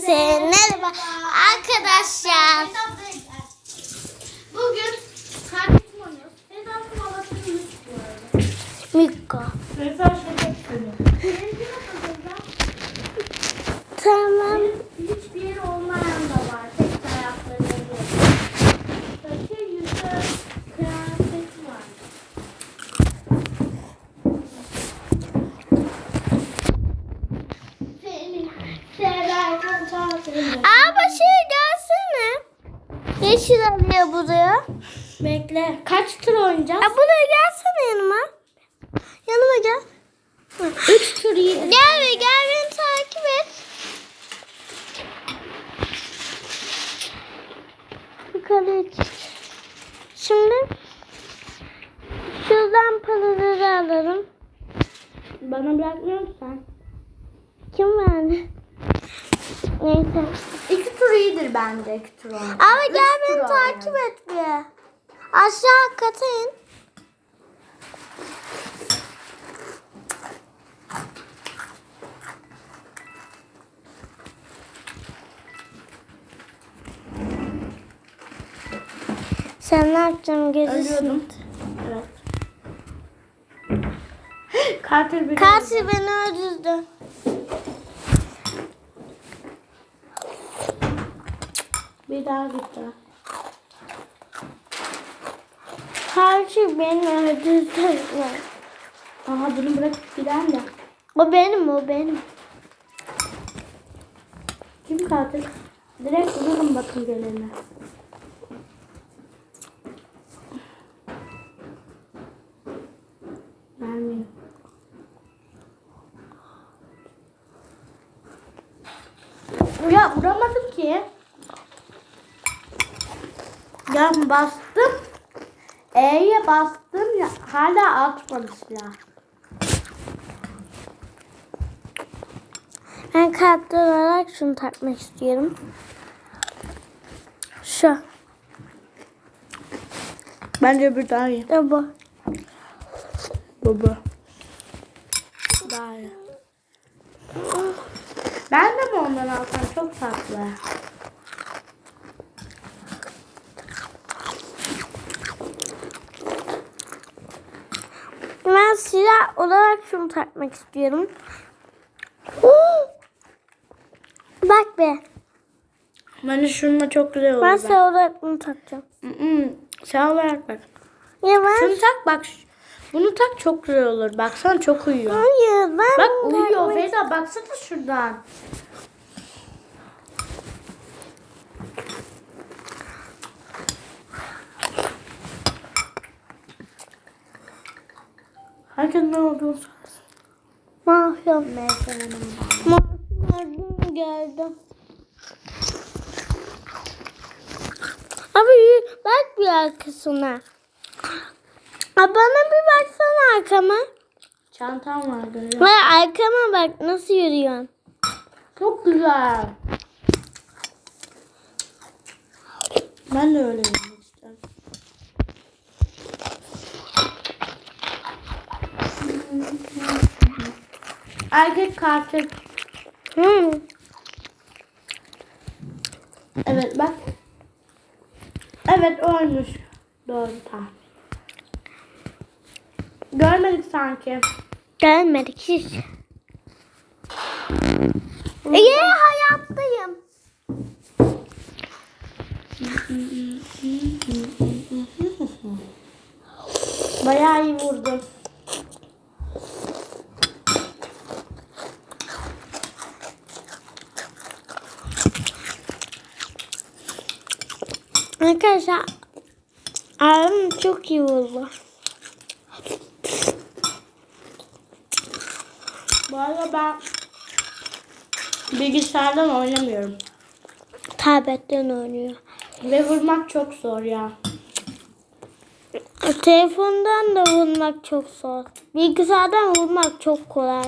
Hepinize merhaba arkadaşlar. Bugün kardeşim oynuyoruz. İstiyorum. Miko. Vedat şaka istiyorum. Benimki nasıl Tamam. Hiçbir yeri olmayan da var. Tek tarafları yok. Saçı, yüzü, kıyafeti var. Seni severken tatile. Aa şey gelsene. Yeşil alıyor buraya. Bekle. Kaç tur oynayacağız? Aa, buraya gelsene yanıma. Yanıma gel. Üç tur iyi. Gel ve gel beni takip et. Yukarıya çık. Şimdi şuradan paraları alalım. Bana bırakmıyor musun? Kim verdi? Neyse. İki tur iyidir bence iki tur. Ama Üç gel beni takip et bir. Aşağı kata in. Sen ne gözüsün? Ölüyordum. Evet. Katil bir Katil beni öldürdü. Bir daha gitti. Katil beni öldürdü. Aha bunu bırakıp giden de. O benim o benim. Kim katil? Direkt vuralım bakın gelene. Vermeyin. Ya vuramadım ki. Ya bastım. E'ye bastım ya hala atmadı silah. Ben katil olarak şunu takmak istiyorum. Şu. Bence bir daha iyi. Da bu. Baba. Daha iyi. Ben de mi ondan alsam çok tatlı. Ben silah olarak şunu takmak istiyorum. Oo! Bak be. Bence şununla çok güzel olur. Ben Ben silah olarak bunu takacağım. Sen olarak bak. Ya ben... Şunu tak bak. Bunu tak çok güzel olur. Baksana çok uyuyor. Hayır ben Bak uyuyor Feyza baksana şuradan. Herkes ne olduğunu söylesin. Mahkum. Mahkum geldi. Abi bak bir arkasına. Aa, bana bir baksana arkama. Çantam var görüyor Ve arkama bak nasıl yürüyorsun. Çok güzel. Ben de öyle yemek istiyorum. Erkek katil. Hmm. Evet bak. Evet oymuş. Doğru tahmin. Görmedik sanki. Gelmedik hiç. İyi hayattayım. Bayağı iyi vurdun. Arkadaşlar abim çok iyi vurdu. Bu arada ben bilgisayardan oynamıyorum. Tabletten oynuyor. Ve vurmak çok zor ya. Telefondan da vurmak çok zor. Bilgisayardan vurmak çok kolay.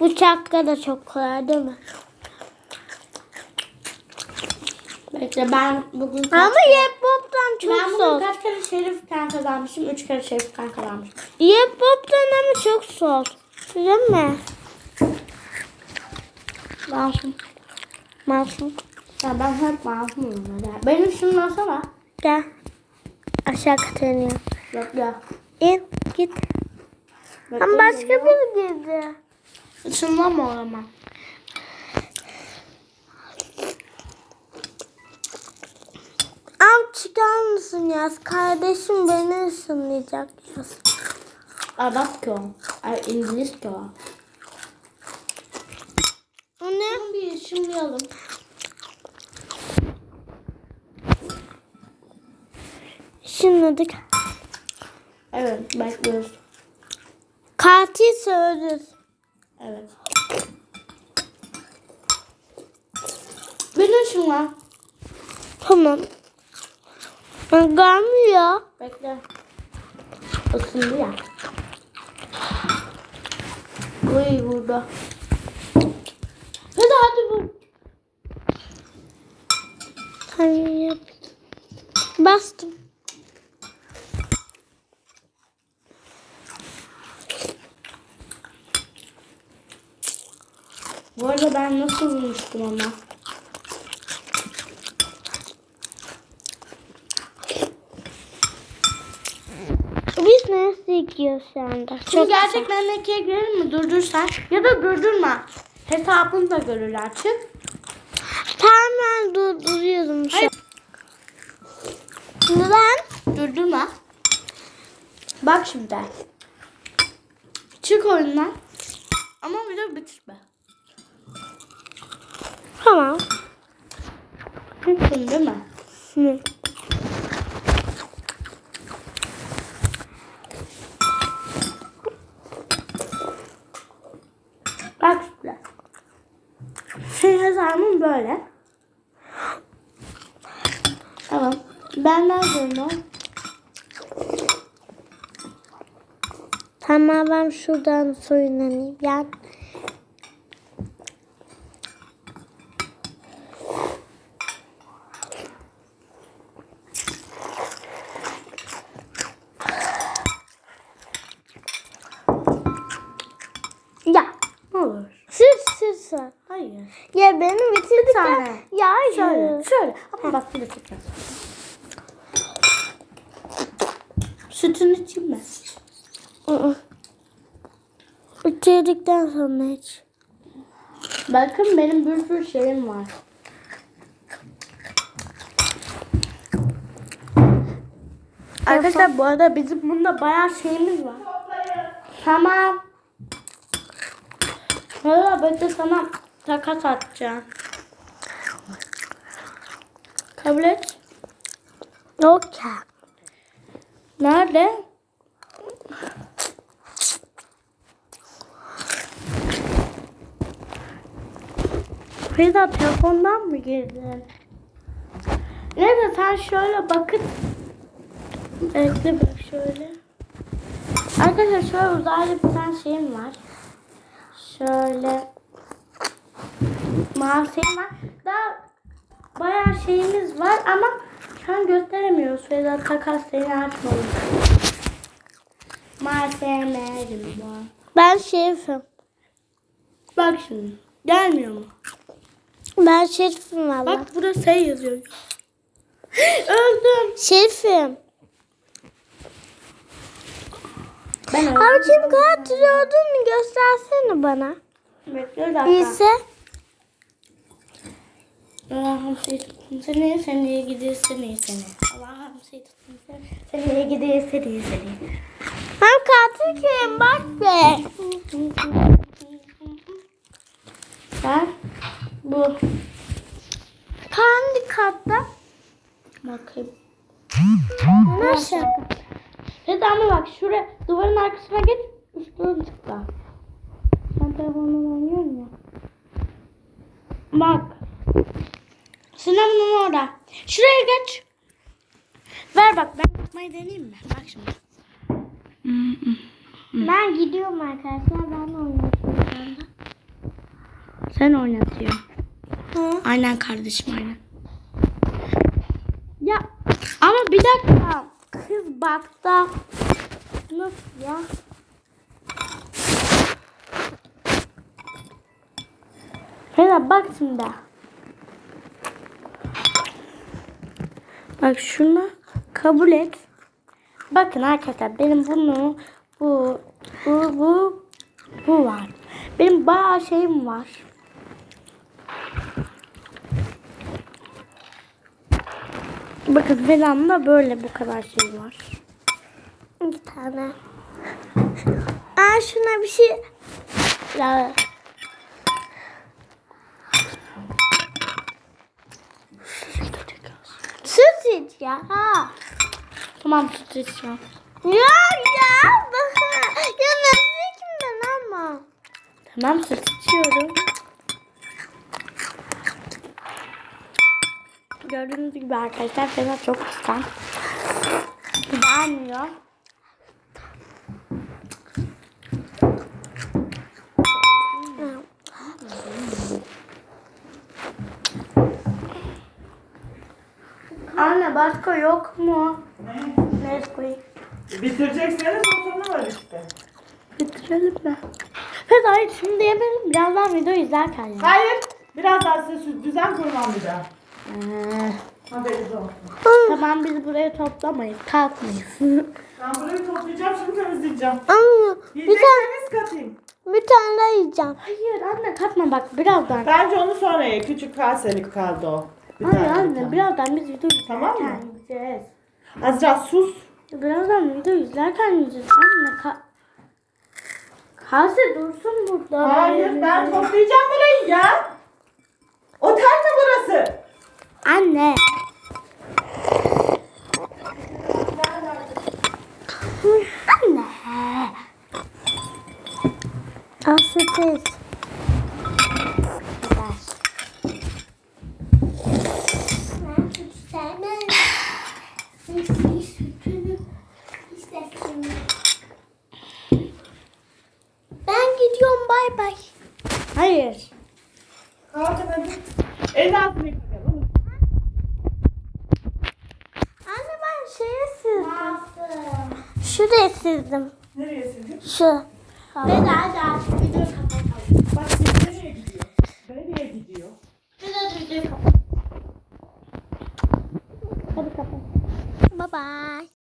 Bıçakla da çok kolay değil mi? Bekle ben bugün kaç, Ama Yepop'tan çok ben bugün kaç kere şerifken kazanmışım? Üç kere şerifken kazanmışım. Yepop'tan ama çok zor. Değil mi? Lazım. Masum. Ya ben hep masumum. Benim ışınlansana. Gel. Aşağı kata iniyorum. Yok ya. İn git. Ama başka biri girdi. Işınlanma o zaman. Am çıkar mısın yaz? Kardeşim beni ısınlayacak yaz. Arap ki o. Ay İngiliz ki o. O ne? Bunu bir ışınlayalım. Şınladık. Evet bekliyoruz. Katil söylür. Evet. Beni ışınla. Tamam. Ben gelmiyor. Bekle. Isındı ya. Uy burada. Hadi hadi vur. Hadi yap. Bastım. Bu arada ben nasıl vurmuştum ama. Biz nasıl yıkıyoruz şu anda? Şimdi gerçekten ikiye girelim mi? Durdursan. Ya da durdurma. Hesabını da görürler. Çık. Tamam ben durduruyorum şu Hayır. Neden? Durdurma. Bak şimdi. Çık oyundan. Ama video bitirme. Tamam. Çıktın değil mi? Hı. Bak şimdi. Şey hesabım böyle. Tamam. Ben nerede o? Tamam ben şuradan soyunayım. Yani sür. Hayır. Ya benim bitirdik tane. Ya hayır. Şöyle. Şöyle. Ama bak bir dakika. Sütünü içeyim mi? Bitirdikten sonra hiç. Bakın benim bir sürü şeyim var. Arkadaşlar bu arada bizim bunda bayağı şeyimiz var. Tamam. Valla bekle sana takas atacağım. Kabul et. Yok ya. Nerede? Feyza telefondan mı girdin? Neyse sen şöyle bakın. Bekle bak şöyle. Arkadaşlar şöyle uzaylı bir tane şeyim var. Şöyle. Mavi şeyim var. Daha bayağı şeyimiz var ama şu an gösteremiyoruz. Feyza takas seni açmadım. Malzemelerim var. Ben şerifim. Bak şimdi. Gelmiyor mu? Ben şerifim valla. Bak burada şey yazıyor. Öldüm. Şerifim. Ben öldüm. Abi kim katil olduğunu göstersene bana. Bekle bir dakika. İyisi. Allah'ım seni tuttum seni, seni iyi gidiyor seni. Allah'ım seni tuttum seni, seni iyi gidiyor seni. Hem katil kim bak be. Ben bu. Hangi katta? Bakayım. Nasıl? Evet ama bak şuraya duvarın arkasına git üstüne tıkla. Ben telefonla oynuyorum ya. Bak. Sınavın orada. Şuraya geç. Ver bak ben yapmayı deneyeyim mi? Bak şimdi. Ben gidiyorum arkadaşlar. Ben oynatıyorum şu anda. Sen oynatıyorsun mı? Aynen kardeşim aynen. Ya ama bir dakika. Kız baktı. Nasıl ya? Hele bak şimdi. Bak şunu kabul et. Bakın arkadaşlar benim bunu bu bu bu bu var. Benim bayağı şeyim var. Bakın Velan'da böyle bu kadar şey var. Bir tane. Aa şuna bir şey. Ya. Süt ya. Ha. Tamam süt içiyorum. Ya ya. Ya nasıl içmedin ama. Tamam süt içiyorum. Gördüğünüz gibi arkadaşlar Fena çok kıskanç. Beğenmiyor. Anne başka yok mu? Ne koyayım? Bitirecekseniz o sonra var işte. Bitirelim mi? Feda hayır şimdi yemeyelim. Birazdan video izlerken ya. Hayır. Birazdan size sü- düzen kurmam bir daha. Haberiniz olsun. tamam biz burayı toplamayız. Kalkmayız. Ben burayı toplayacağım şimdi temizleyeceğim. Ama bir tane, Yiyecekseniz katayım. bir tane daha yiyeceğim. Hayır anne katma bak birazdan. Bence onu sonra ye. Küçük kaselik kaldı o. Bir Hayır tane, anne tane. birazdan biz video izlerken Tamam mı? yiyeceğiz. Azra sus. Birazdan video izlerken yiyeceğiz. Anne ka Kase dursun burada. Hayır ben toplayacağım burayı ya. Otel mi burası? Anne. Anne. Al süt iç. Ben gidiyorum bay bay. Hayır. Hadi. El altını Şuraya sildim. Nereye sildin? Şu. Ben daha aç videoyu kapatalım. Bak şimdi nereye gidiyor? Nereye gidiyor? Ben hadi videoyu kapat. Hadi kapat. Bye bye.